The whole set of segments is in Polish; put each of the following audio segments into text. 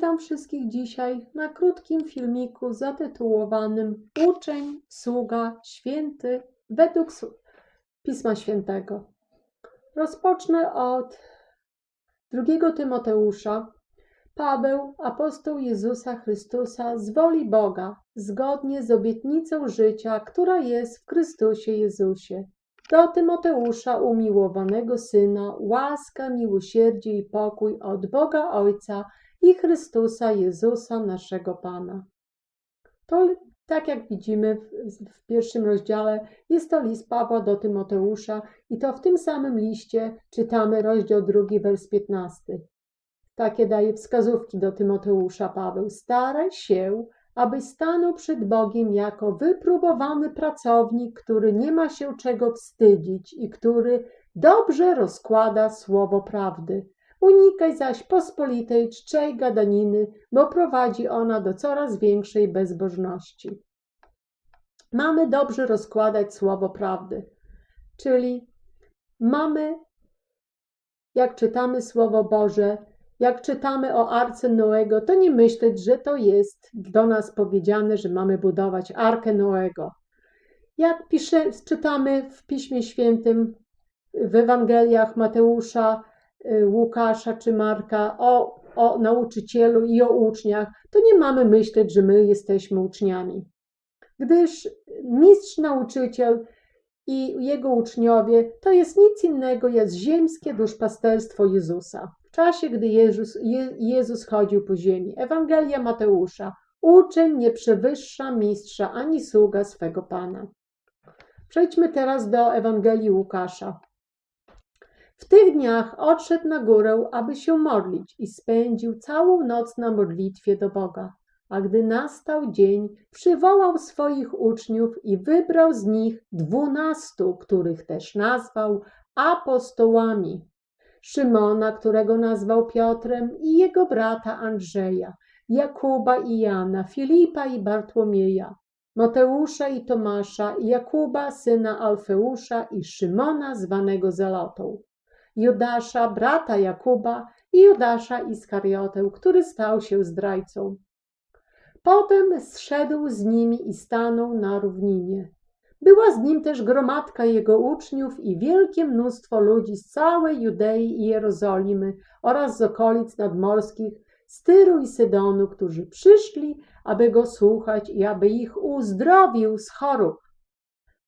Witam wszystkich dzisiaj na krótkim filmiku zatytułowanym Uczeń, sługa, święty według Pisma Świętego. Rozpocznę od drugiego Tymoteusza. Paweł, apostoł Jezusa Chrystusa z woli Boga, zgodnie z obietnicą życia, która jest w Chrystusie Jezusie. Do Tymoteusza, umiłowanego syna, łaska, miłosierdzie i pokój od Boga Ojca i Chrystusa Jezusa, naszego Pana. To, tak jak widzimy w, w pierwszym rozdziale, jest to list Pawła do Tymoteusza i to w tym samym liście czytamy rozdział drugi, wers 15. Takie daje wskazówki do Tymoteusza Paweł. Staraj się, aby stanął przed Bogiem jako wypróbowany pracownik, który nie ma się czego wstydzić i który dobrze rozkłada słowo prawdy. Unikaj zaś pospolitej czczej gadaniny, bo prowadzi ona do coraz większej bezbożności. Mamy dobrze rozkładać słowo prawdy, czyli mamy, jak czytamy Słowo Boże, jak czytamy o Arce Noego, to nie myśleć, że to jest do nas powiedziane, że mamy budować Arkę Noego. Jak pisze, czytamy w Piśmie Świętym, w Ewangeliach Mateusza, Łukasza czy Marka o, o nauczycielu i o uczniach, to nie mamy myśleć, że my jesteśmy uczniami. Gdyż mistrz nauczyciel i jego uczniowie to jest nic innego jak ziemskie duszpasterstwo Jezusa. W czasie, gdy Jezus, Je, Jezus chodził po ziemi. Ewangelia Mateusza. Uczeń nie przewyższa mistrza ani sługa swego Pana. Przejdźmy teraz do Ewangelii Łukasza. W tych dniach odszedł na górę, aby się modlić i spędził całą noc na modlitwie do Boga. A gdy nastał dzień, przywołał swoich uczniów i wybrał z nich dwunastu, których też nazwał apostołami. Szymona, którego nazwał Piotrem, i jego brata Andrzeja, Jakuba i Jana, Filipa i Bartłomieja, Mateusza i Tomasza, Jakuba, syna Alfeusza i Szymona, zwanego Zelotą, Judasza, brata Jakuba i Judasza Iskariotę, który stał się zdrajcą. Potem zszedł z nimi i stanął na równinie. Była z nim też gromadka jego uczniów i wielkie mnóstwo ludzi z całej Judei i Jerozolimy oraz z okolic nadmorskich, z Tyru i Sydonu, którzy przyszli, aby go słuchać i aby ich uzdrowił z chorób.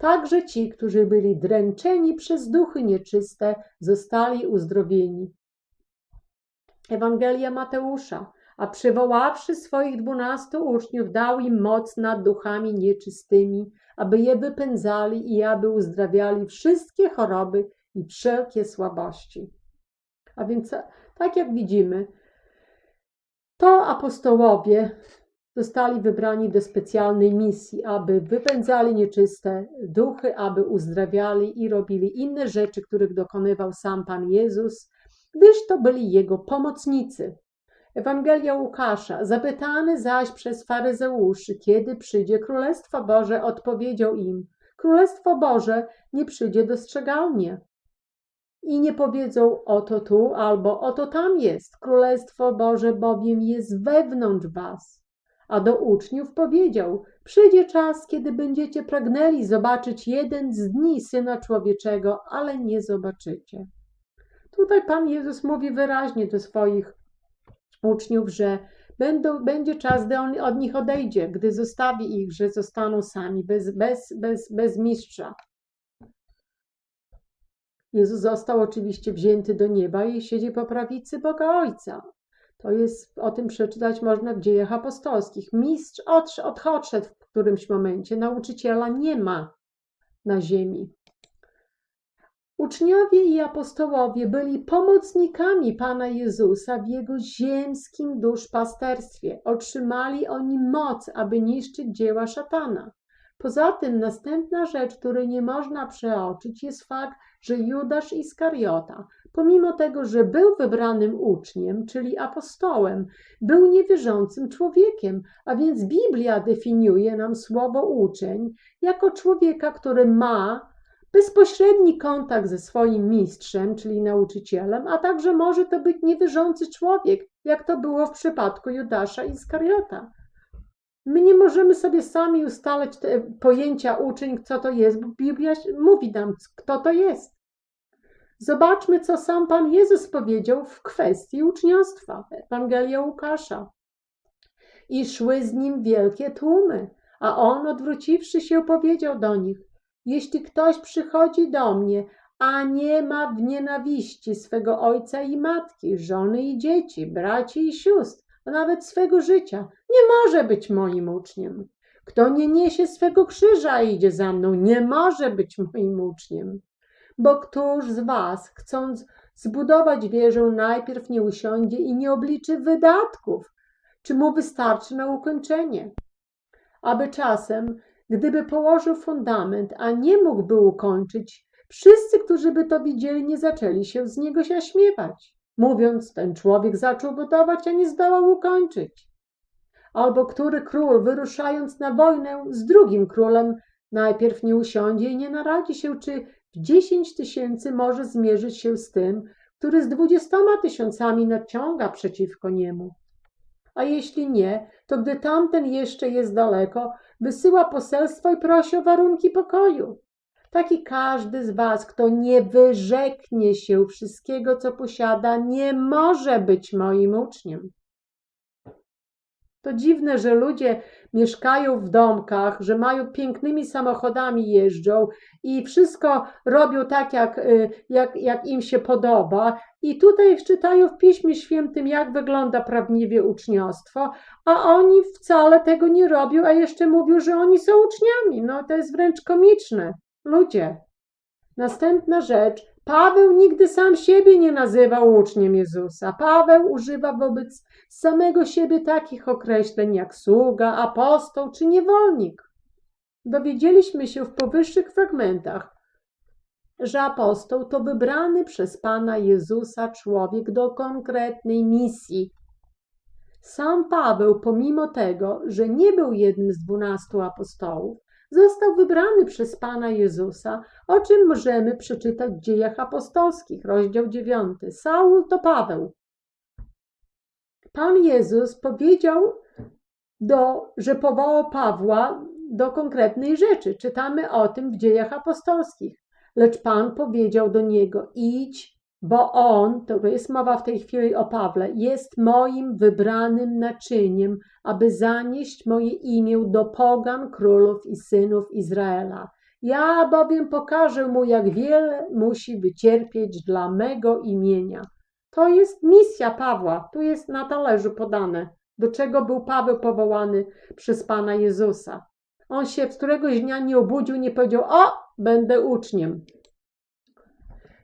Także ci, którzy byli dręczeni przez duchy nieczyste, zostali uzdrowieni. Ewangelia Mateusza. A przywoławszy swoich dwunastu uczniów, dał im moc nad duchami nieczystymi, aby je wypędzali i aby uzdrawiali wszystkie choroby i wszelkie słabości. A więc, tak jak widzimy, to apostołowie zostali wybrani do specjalnej misji, aby wypędzali nieczyste duchy, aby uzdrawiali i robili inne rzeczy, których dokonywał sam Pan Jezus, gdyż to byli Jego pomocnicy. Ewangelia Łukasza. Zapytany zaś przez faryzeuszy, kiedy przyjdzie Królestwo Boże, odpowiedział im: Królestwo Boże nie przyjdzie dostrzegalnie. I nie powiedzą oto tu albo oto tam jest. Królestwo Boże bowiem jest wewnątrz was. A do uczniów powiedział: Przyjdzie czas, kiedy będziecie pragnęli zobaczyć jeden z dni syna człowieczego, ale nie zobaczycie. Tutaj Pan Jezus mówi wyraźnie do swoich uczniów, że będą, będzie czas, gdy on od nich odejdzie, gdy zostawi ich, że zostaną sami, bez, bez, bez, bez mistrza. Jezus został oczywiście wzięty do nieba i siedzi po prawicy Boga Ojca. To jest, o tym przeczytać można w dziejach apostolskich. Mistrz odszedł w którymś momencie, nauczyciela nie ma na ziemi. Uczniowie i apostołowie byli pomocnikami Pana Jezusa w jego ziemskim duszpasterstwie. Otrzymali oni moc, aby niszczyć dzieła szatana. Poza tym następna rzecz, której nie można przeoczyć, jest fakt, że Judasz Iskariota, pomimo tego, że był wybranym uczniem, czyli apostołem, był niewierzącym człowiekiem, a więc Biblia definiuje nam słowo uczeń jako człowieka, który ma bezpośredni kontakt ze swoim mistrzem, czyli nauczycielem, a także może to być niewierzący człowiek, jak to było w przypadku Judasza Iskariota. My nie możemy sobie sami ustalać pojęcia uczeń, co to jest, bo Biblia mówi nam, kto to jest. Zobaczmy, co sam Pan Jezus powiedział w kwestii uczniostwa. Ewangelia Łukasza. I szły z nim wielkie tłumy, a on, odwróciwszy się, powiedział do nich: Jeśli ktoś przychodzi do mnie, a nie ma w nienawiści swego ojca i matki, żony i dzieci, braci i sióstr, a nawet swego życia, nie może być moim uczniem. Kto nie niesie swego krzyża i idzie za mną, nie może być moim uczniem. Bo któż z was, chcąc zbudować wieżę, najpierw nie usiądzie i nie obliczy wydatków, czy mu wystarczy na ukończenie? Aby czasem, gdyby położył fundament, a nie mógłby ukończyć, wszyscy, którzy by to widzieli, nie zaczęli się z niego śmiewać, mówiąc, ten człowiek zaczął budować, a nie zdołał ukończyć. Albo który król, wyruszając na wojnę z drugim królem, najpierw nie usiądzie i nie naradzi się, czy dziesięć tysięcy może zmierzyć się z tym, który z dwudziestoma tysiącami naciąga przeciwko niemu. A jeśli nie, to gdy tamten jeszcze jest daleko, wysyła poselstwo i prosi o warunki pokoju. Taki każdy z was, kto nie wyrzeknie się wszystkiego, co posiada, nie może być moim uczniem. To dziwne, że ludzie mieszkają w domkach, że mają pięknymi samochodami jeżdżą i wszystko robią tak, jak, y, jak, jak im się podoba. I tutaj czytają w Piśmie Świętym, jak wygląda prawdziwie uczniostwo, a oni wcale tego nie robią, a jeszcze mówią, że oni są uczniami. No to jest wręcz komiczne. Ludzie. Następna rzecz. Paweł nigdy sam siebie nie nazywał uczniem Jezusa. Paweł używa wobec samego siebie takich określeń jak sługa, apostoł czy niewolnik. Dowiedzieliśmy się w powyższych fragmentach, że apostoł to wybrany przez Pana Jezusa człowiek do konkretnej misji. Sam Paweł, pomimo tego, że nie był jednym z dwunastu apostołów, został wybrany przez Pana Jezusa, o czym możemy przeczytać w dziejach apostolskich, rozdział 9. Saul to Paweł. Pan Jezus powiedział, do, że powołał Pawła do konkretnej rzeczy. Czytamy o tym w dziejach apostolskich. Lecz Pan powiedział do niego: idź, bo on, to jest mowa w tej chwili o Pawle, jest moim wybranym naczyniem, aby zanieść moje imię do pogan, królów i synów Izraela. Ja bowiem pokażę mu, jak wiele musi wycierpieć dla mego imienia. To jest misja Pawła, tu jest na talerzu podane, do czego był Paweł powołany przez Pana Jezusa. On się któregoś dnia nie obudził, nie powiedział: O, będę uczniem.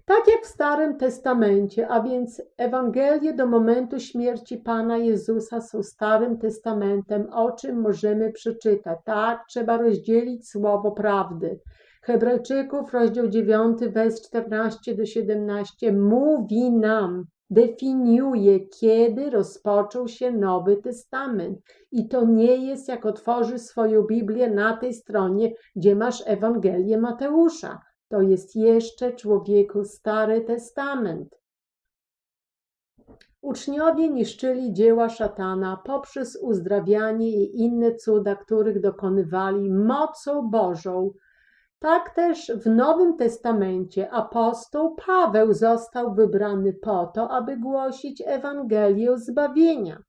Tak jak w Starym Testamencie, a więc Ewangelie do momentu śmierci Pana Jezusa są Starym Testamentem, o czym możemy przeczytać. Tak, trzeba rozdzielić słowo prawdy. Hebrajczyków, rozdział 9, wers 14 do 17 mówi nam, definiuje, kiedy rozpoczął się Nowy Testament. I to nie jest, jak otworzysz swoją Biblię na tej stronie, gdzie masz Ewangelię Mateusza. To jest jeszcze człowieku Stary Testament. Uczniowie niszczyli dzieła szatana poprzez uzdrawianie i inne cuda, których dokonywali mocą Bożą. Tak też w Nowym Testamencie apostoł Paweł został wybrany po to, aby głosić Ewangelię zbawienia.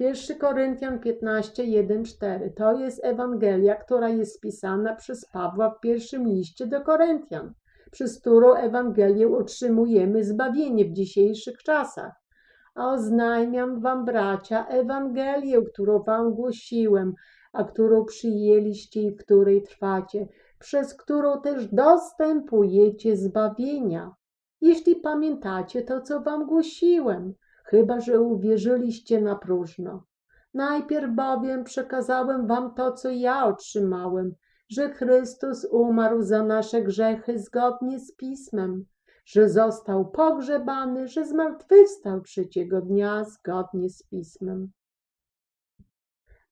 1 Koryntian 15, 1, 4 to jest Ewangelia, która jest spisana przez Pawła w pierwszym liście do Koryntian, przez którą Ewangelię otrzymujemy zbawienie w dzisiejszych czasach. A oznajmiam wam, bracia, Ewangelię, którą wam głosiłem, a którą przyjęliście i w której trwacie, przez którą też dostępujecie zbawienia. Jeśli pamiętacie to, co wam głosiłem, chyba że uwierzyliście na próżno. Najpierw bowiem przekazałem wam to, co ja otrzymałem, że Chrystus umarł za nasze grzechy zgodnie z Pismem, że został pogrzebany, że zmartwychwstał trzeciego dnia zgodnie z Pismem.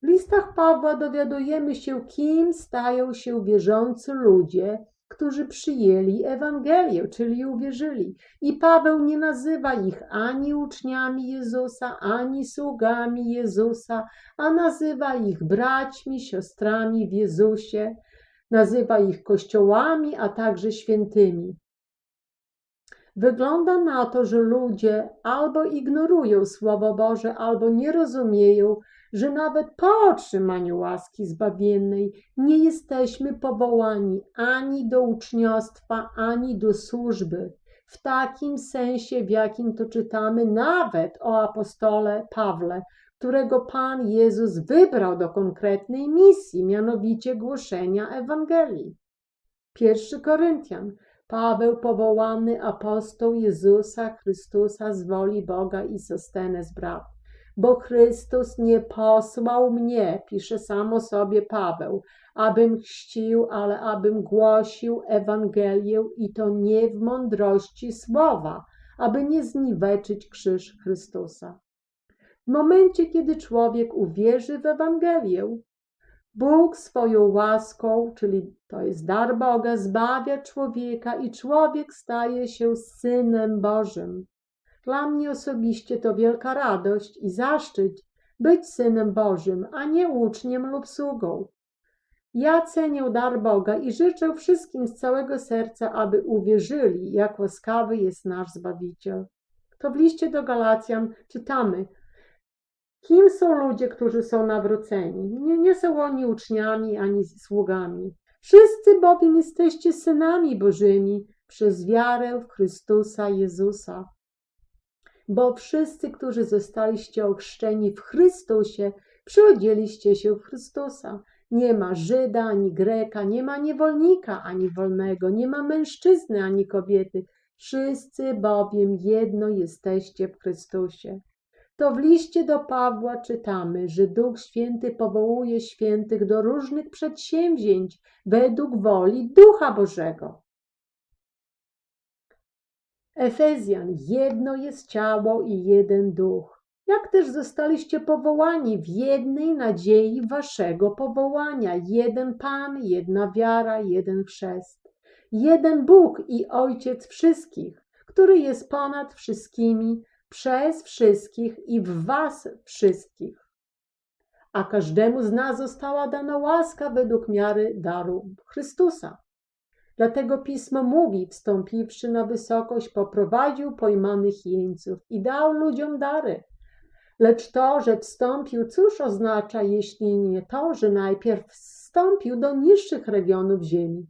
W listach Pawła dowiadujemy się, kim stają się wierzący ludzie którzy przyjęli Ewangelię, czyli uwierzyli. I Paweł nie nazywa ich ani uczniami Jezusa, ani sługami Jezusa, a nazywa ich braćmi, siostrami w Jezusie, nazywa ich kościołami, a także świętymi. Wygląda na to, że ludzie albo ignorują Słowo Boże, albo nie rozumieją, że nawet po otrzymaniu łaski zbawiennej nie jesteśmy powołani ani do uczniostwa, ani do służby. W takim sensie, w jakim to czytamy nawet o apostole Pawle, którego Pan Jezus wybrał do konkretnej misji, mianowicie głoszenia Ewangelii. 1 Koryntian. Paweł, powołany apostoł Jezusa Chrystusa z woli Boga i Sostenes brat. Bo Chrystus nie posłał mnie, pisze sam o sobie Paweł, abym chrzcił, ale abym głosił Ewangelię i to nie w mądrości słowa, aby nie zniweczyć krzyż Chrystusa. W momencie, kiedy człowiek uwierzy w Ewangelię, Bóg swoją łaską, czyli to jest dar Boga, zbawia człowieka i człowiek staje się synem Bożym. Dla mnie osobiście to wielka radość i zaszczyt być synem Bożym, a nie uczniem lub sługą. Ja cenię dar Boga i życzę wszystkim z całego serca, aby uwierzyli, jak łaskawy jest nasz Zbawiciel. To w liście do Galacjan czytamy, Kim są ludzie, którzy są nawróceni? Nie, nie są oni uczniami ani sługami. Wszyscy bowiem jesteście synami Bożymi przez wiarę w Chrystusa Jezusa. Bo wszyscy, którzy zostaliście ochrzczeni w Chrystusie, przyodzieliście się w Chrystusa. Nie ma Żyda ani Greka, nie ma niewolnika ani wolnego, nie ma mężczyzny ani kobiety. Wszyscy bowiem jedno jesteście w Chrystusie to w liście do Pawła czytamy, że Duch Święty powołuje świętych do różnych przedsięwzięć według woli Ducha Bożego. Efezjan, jedno jest ciało i jeden duch. Jak też zostaliście powołani w jednej nadziei waszego powołania, jeden Pan, jedna wiara, jeden chrzest, jeden Bóg i Ojciec wszystkich, który jest ponad wszystkimi, przez wszystkich i w was wszystkich. A każdemu z nas została dana łaska według miary daru Chrystusa. Dlatego pismo mówi, wstąpiwszy na wysokość, poprowadził pojmanych jeńców i dał ludziom dary. Lecz to, że wstąpił, cóż oznacza, jeśli nie to, że najpierw wstąpił do niższych regionów ziemi?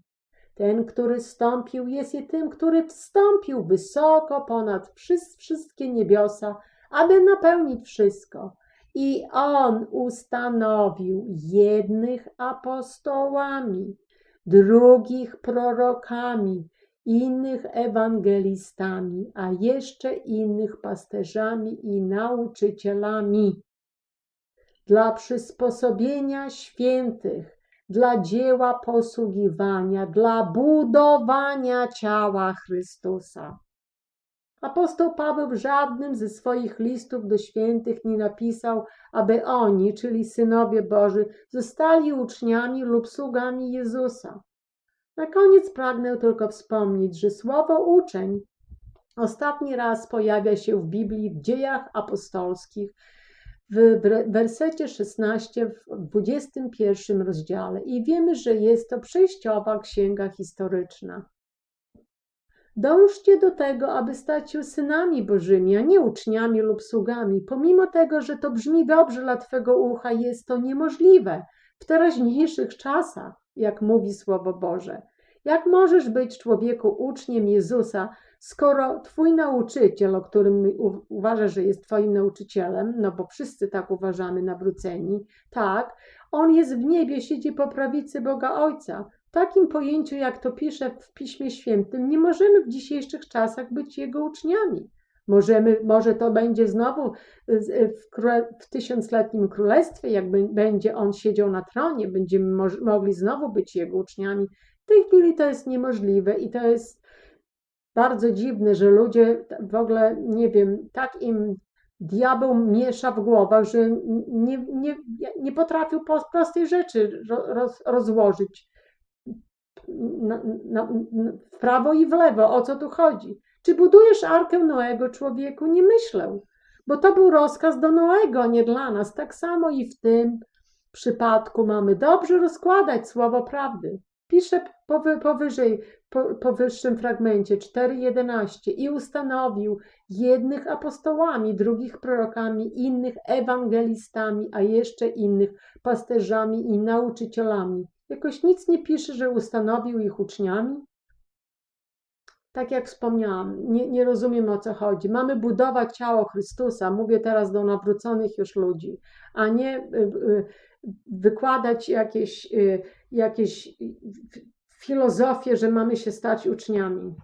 Ten, który stąpił, jest i tym, który wstąpił wysoko ponad wszystkie niebiosa, aby napełnić wszystko. I on ustanowił jednych apostołami, drugich prorokami, innych ewangelistami, a jeszcze innych pasterzami i nauczycielami. Dla przysposobienia świętych, dla dzieła posługiwania, dla budowania ciała Chrystusa. Apostoł Paweł w żadnym ze swoich listów do świętych nie napisał, aby oni, czyli synowie Boży, zostali uczniami lub sługami Jezusa. Na koniec pragnę tylko wspomnieć, że słowo uczeń ostatni raz pojawia się w Biblii w dziejach apostolskich w wersecie 16 w 21 rozdziale i wiemy, że jest to przejściowa księga historyczna. Dążcie do tego, aby stać się synami Bożymi, a nie uczniami lub sługami. Pomimo tego, że to brzmi dobrze dla Twego ucha, jest to niemożliwe w teraźniejszych czasach, jak mówi Słowo Boże. Jak możesz być człowieku uczniem Jezusa, skoro twój nauczyciel, o którym uważasz, że jest twoim nauczycielem, no bo wszyscy tak uważamy, nawróceni, tak, on jest w niebie, siedzi po prawicy Boga Ojca. W takim pojęciu, jak to pisze w Piśmie Świętym, nie możemy w dzisiejszych czasach być jego uczniami. Możemy, może to będzie znowu w, w tysiącletnim królestwie, jak będzie on siedział na tronie, będziemy mogli znowu być jego uczniami. W tej chwili to jest niemożliwe i to jest bardzo dziwne, że ludzie w ogóle, nie wiem, tak im diabeł miesza w głowach, że nie, nie, nie potrafią prostej rzeczy roz, rozłożyć. Na, na, w prawo i w lewo. O co tu chodzi? Czy budujesz arkę Noego, człowieku? Nie myślę, bo to był rozkaz do Noego, nie dla nas. Tak samo i w tym przypadku mamy dobrze rozkładać słowo prawdy. Pisze powy, powyżej, po, powyższym fragmencie 4.11 i ustanowił jednych apostołami, drugich prorokami, innych ewangelistami, a jeszcze innych pasterzami i nauczycielami. Jakoś nic nie pisze, że ustanowił ich uczniami. Tak jak wspomniałam, nie, nie rozumiem o co chodzi. Mamy budować ciało Chrystusa, mówię teraz do nawróconych już ludzi, a nie y, y, wykładać jakieś, y, jakieś filozofie, że mamy się stać uczniami.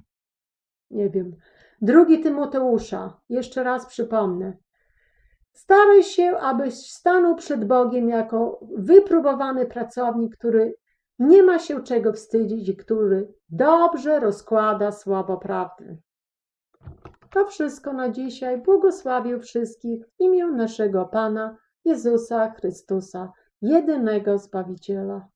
Nie wiem. Drugi Tymoteusza, jeszcze raz przypomnę. Staraj się, abyś stanął przed Bogiem jako wypróbowany pracownik, który nie ma się czego wstydzić i który dobrze rozkłada słowo prawdy. To wszystko na dzisiaj. Błogosławię wszystkich w imię naszego Pana Jezusa Chrystusa, jedynego Zbawiciela.